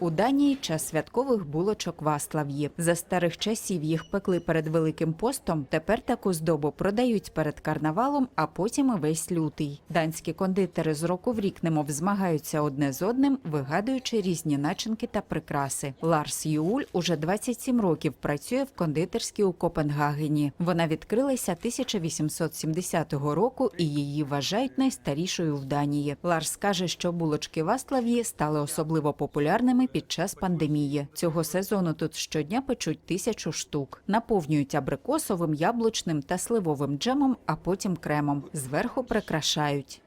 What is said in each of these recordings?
У Данії час святкових булочок Васлав'ї. За старих часів їх пекли перед Великим постом. Тепер таку здобу продають перед карнавалом, а потім і весь лютий. Данські кондитери з року в рік немов змагаються одне з одним, вигадуючи різні начинки та прикраси. Ларс Юуль уже 27 років працює в кондитерській у Копенгагені. Вона відкрилася 1870 року і її вважають найстарішою в Данії. Ларс каже, що булочки Васлав'ї стали особливо популярними під час пандемії. Цього сезону тут щодня печуть тисячу штук, наповнюють абрикосовим, яблучним та сливовим джемом, а потім кремом. Зверху прикрашають.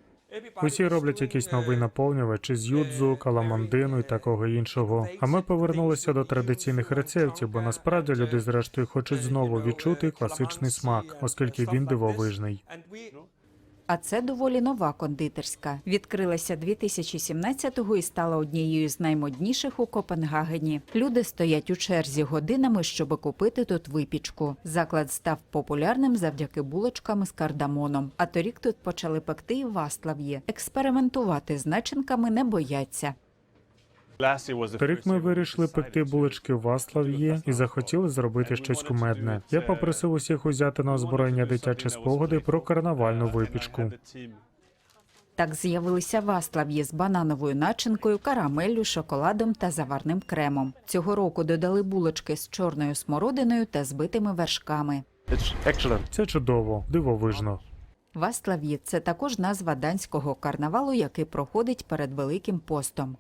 Усі роблять якийсь новий наповнювач із юдзу, каламандину і такого іншого. А ми повернулися до традиційних рецептів, бо насправді люди зрештою хочуть знову відчути класичний смак, оскільки він дивовижний. А це доволі нова кондитерська. Відкрилася 2017-го і стала однією з наймодніших у Копенгагені. Люди стоять у черзі годинами, щоб купити тут випічку. Заклад став популярним завдяки булочкам з кардамоном. А торік тут почали пекти і васлав'ї. Експериментувати з начинками не бояться. Торік ми вирішили пекти булочки в Васлав'ї і захотіли зробити щось кумедне. Я попросив усіх узяти на озброєння дитячі спогади про карнавальну випічку. Так з'явилися васлав'ї з банановою начинкою, карамеллю, шоколадом та заварним кремом. Цього року додали булочки з чорною смородиною та збитими вершками. Це чудово, дивовижно. Васлав'ї – це також назва данського карнавалу, який проходить перед Великим постом.